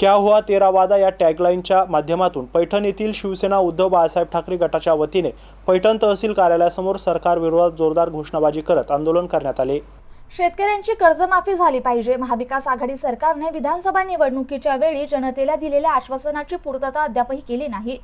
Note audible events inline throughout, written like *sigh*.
क्या हुआ तेरा वादा या टॅगलाईनच्या माध्यमातून? पैठण येथील शिवसेना उद्धव बाळासाहेब ठाकरे गटाच्या वतीने पैठण तहसील कार्यालयासमोर सरकार विरोधात जोरदार घोषणाबाजी करत आंदोलन करण्यात आले. शेतकऱ्यांची कर्जमाफी झाली पाहिजे. महाविकास आघाडी सरकारने विधानसभा निवडणुकीच्या वेळी जनतेला दिलेल्या आश्वासनाची पूर्तता अद्यापही केली नाही.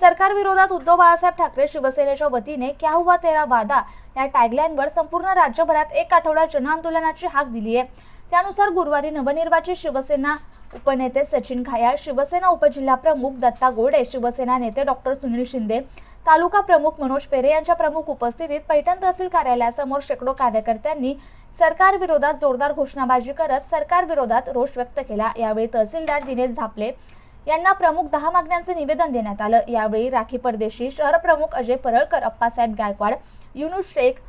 सरकार विरोधात उद्धव बाळासाहेब ठाकरे शिवसेनेच्या वतीने क्या हुआ तेरा वादा या टॅगलाईनवर संपूर्ण राज्यभरात एक आठवडा जनआंदोलनाची हाक दिली आहे त्यानुसार गुरुवारी नवनिर्वाचित शिवसेना उपनेते सचिन घाया शिवसेना उपजिल्हा प्रमुख दत्ता गोडे शिवसेना नेते डॉक्टर सुनील शिंदे तालुका प्रमुख मनोज पेरे यांच्या प्रमुख उपस्थितीत पैठण तहसील कार्यालयासमोर शेकडो कार्यकर्त्यांनी सरकार विरोधात जोरदार घोषणाबाजी करत सरकार विरोधात रोष व्यक्त केला. यावेळी तहसीलदार दिनेश झापले यांना प्रमुख दहा मागण्यांचे निवेदन देण्यात आलं. यावेळी राखी परदेशी शहर प्रमुख अजय परळकर अप्पासाहेब गायकवाड युनुस शेख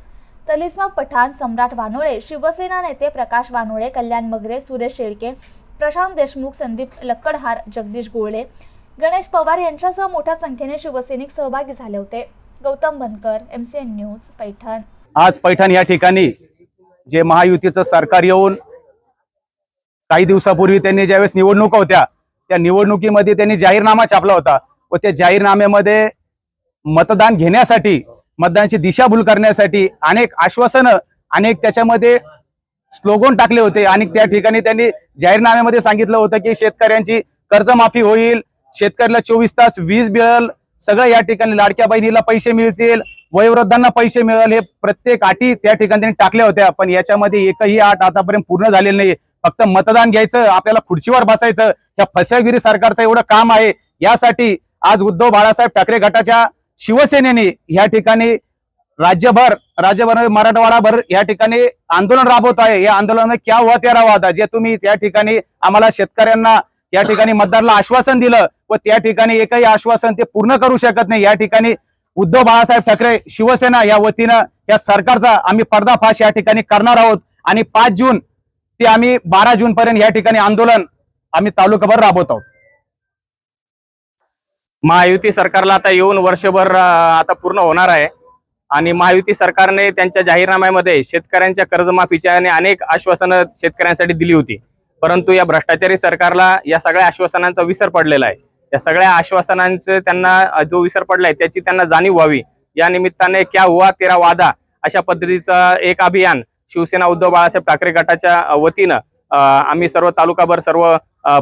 तलिस्मा पठाण सम्राट वानोळे शिवसेना नेते प्रकाश वानोळे कल्याण मगरे सुरेश शेळके प्रशांत देशमुख संदीप लक्कडहार जगदीश गोळे गणेश पवार यांच्यासह मोठ्या संख्येने शिवसैनिक सहभागी झाले होते. Gautam Bankar M C N news Paithan. आज पैठण या ठिकाणी जे महायुतीचं सरकार येऊन काही दिवसापूर्वी त्यांनी ज्यावेळेस निवडणुका होत्या त्या निवडणुकीमध्ये त्यांनी जाहीरनामा छापला होता व त्या जाहीरनाम्यामध्ये मतदान घेण्यासाठी मतदानाची दिशाभूल करण्यासाठी अनेक आश्वासनं अनेक त्याच्यामध्ये स्लोगन टाकले होते आणि त्या ठिकाणी त्यांनी जाहीरनाम्यामध्ये सांगितलं होतं की शेतकऱ्यांची कर्जमाफी होईल शेतकऱ्याला चोवीस तास वीज मिळेल सगळं या ठिकाणी लाडक्या बहिणीला पैसे मिळतील वयोवृद्धांना पैसे मिळेल हे प्रत्येक अटी त्या ठिकाणी त्यांनी टाकल्या होत्या. पण याच्यामध्ये एकही आठ आतापर्यंत पूर्ण झालेली नाही. फक्त मतदान घ्यायचं आपल्याला खुर्चीवर बसायचं या फसवेगिरी सरकारचं एवढं काम आहे. यासाठी आज उद्धव बाळासाहेब ठाकरे गटाच्या शिवसेनेने या ठिकाणी राज्यभर राज्यभर मराठवाडाभर या ठिकाणी आंदोलन राबवत आहे. या आंदोलन क्या हुआ तेरा वादा. जे तुम्ही त्या ठिकाणी आम्हाला शेतकऱ्यांना या ठिकाणी मतदारला आश्वासन दिलं व त्या ठिकाणी एकही आश्वासन ते पूर्ण करू शकत नाही. या ठिकाणी उद्धव बाळासाहेब ठाकरे शिवसेना या वतीनं या सरकारचा आम्ही पर्दाफाश या ठिकाणी करणार आहोत आणि पाच जून ते आम्ही बारा जून पर्यंत या ठिकाणी आंदोलन आम्ही तालुकाभर राबवत आहोत. महायुती सरकारला आता येऊन वर्षभर आता पूर्ण होणार आहे. आणि महायुती सरकारने त्यांच्या जाहीरनाम्यामध्ये शेतकऱ्यांच्या कर्जमाफीच्या आणि अनेक आश्वासनं शेतकऱ्यांसाठी दिली होती. परंतु या भ्रष्टाचारी सरकारला या सगळ्या आश्वासनांचा विसर पडलेला आहे. या सगळ्या आश्वासनांचं त्यांना जो विसर पडलाय त्याची त्यांना जाणीव व्हावी. या निमित्ताने क्या हुआ तेरा वादा अशा पद्धतीचं एक अभियान शिवसेना उद्धव बाळासाहेब ठाकरे गटाच्या वतीनं आम्ही सर्व तालुकाभर सर्व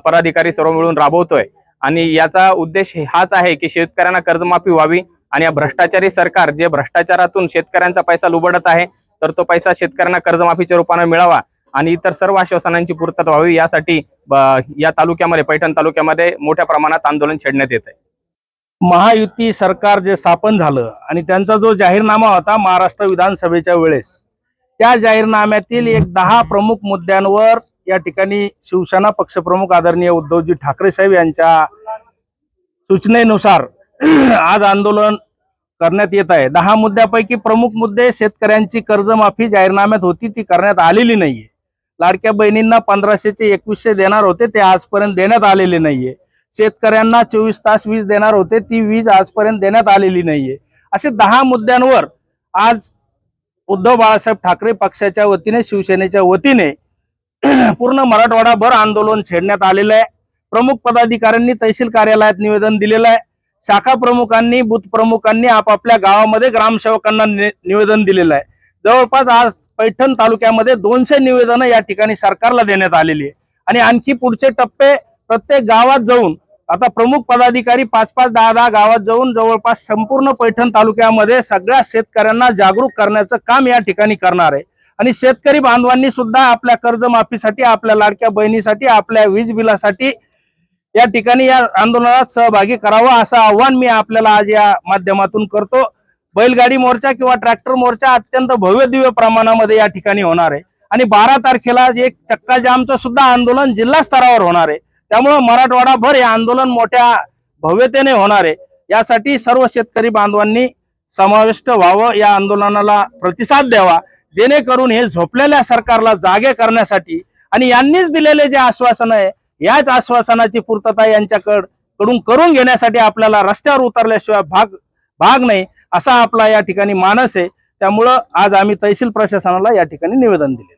पदाधिकारी सर्व मिळून राबवतोय. आणि याचा उद्देश हाच आहे की शेतकऱ्यांना कर्जमाफी व्हावी. आणि या भ्रष्टाचारी सरकार जे भ्रष्टाचारातून शेतकऱ्यांचा पैसा लुबडत आहे तर तो पैसा शेतकऱ्यांना कर्जमाफीच्या रूपाने मिळावा आणि इतर सर्व आश्वासनांची पूर्तता व्हावी यासाठी या तालुक्यामध्ये पैठण तालुक्यामध्ये मोठ्या प्रमाणात आंदोलन छेडण्यात येत आहे महायुती सरकार जे स्थापन झालं आणि त्यांचा जो जाहीरनामा होता महाराष्ट्र विधानसभेच्या वेळेस त्या जाहीरनाम्यातील एक दहा प्रमुख मुद्द्यांवर या ठिकाणी शिवसेना पक्षप्रमुख आदरणीय उद्धवजी ठाकरे साहेब यांच्या सूचनेनुसार *clears throat* आज आंदोलन करण्यात येत आहे. दहा मुद्द्यापैकी प्रमुख मुद्दे शेतकऱ्यांची कर्जमाफी जाहीरनाम्यात होती ती करण्यात आलेली नाहीये. लाडक्या बहिणींना पंधराशेचे एकवीसशे देणार होते ते आजपर्यंत देण्यात आलेले नाहीये. शेतकऱ्यांना चोवीस तास वीज देणार होते ती वीज आजपर्यंत देण्यात आलेली नाहीये. असे दहा मुद्द्यांवर आज उद्धव बाळासाहेब ठाकरे पक्षाच्या वतीने शिवसेनेच्या वतीने *clears throat* पूर्ण मराठवाडाभर आंदोलन छेडण्यात आलेलं आहे. प्रमुख पदाधिकाऱ्यांनी तहसील कार्यालयात निवेदन दिलेलं आहे. शाखा प्रमुखांनी बूथ प्रमुखांनी आपापल्या गावामध्ये ग्रामसेवकांना नि- निवेदन दिलेलं आहे. जवळपास आज पैठण तालुक्यामध्ये दोनशे निवेदनं या ठिकाणी सरकारला देण्यात आलेली आहे. आणि आणखी पुढचे टप्पे प्रत्येक गावात जाऊन आता प्रमुख पदाधिकारी पाच पाच दहा दहा गावात जाऊन जवळपास संपूर्ण पैठण तालुक्यामध्ये सगळ्या शेतकऱ्यांना जागरूक करण्याचं काम या ठिकाणी करणार आहे. आणि शेतकरी बांधवांनी सुद्धा आपल्या कर्जमाफीसाठी आपल्या लाडक्या बहिणीसाठी आपल्या वीज बिलासाठी या ठिकाणी या आंदोलनात सहभागी करावं असं आव्हान मी आपल्याला आज या माध्यमातून करतो. बैलगाडी मोर्चा किंवा ट्रॅक्टर मोर्चा अत्यंत भव्य दिव्य प्रमाणामध्ये या ठिकाणी होणार आहे. आणि बारा तारखेला एक चक्का जामचं सुद्धा आंदोलन जिल्हा स्तरावर होणार आहे. त्यामुळं मराठवाडाभर हे आंदोलन मोठ्या भव्यतेने होणार आहे. यासाठी सर्व शेतकरी बांधवांनी समाविष्ट व्हावं या आंदोलनाला प्रतिसाद द्यावा जेणेकरून हे झोपलेल्या सरकारला जागे करण्यासाठी आणि यांनीच दिलेले जे आश्वासन आहे याच आश्वासनाची पूर्तता यांच्याकडकडून करून घेण्यासाठी आपल्याला रस्त्यावर उतरल्याशिवाय भाग भाग नाही असा आपला या ठिकाणी मानस आहे. त्यामुळं आज आम्ही तहसील प्रशासनाला या ठिकाणी निवेदन दिले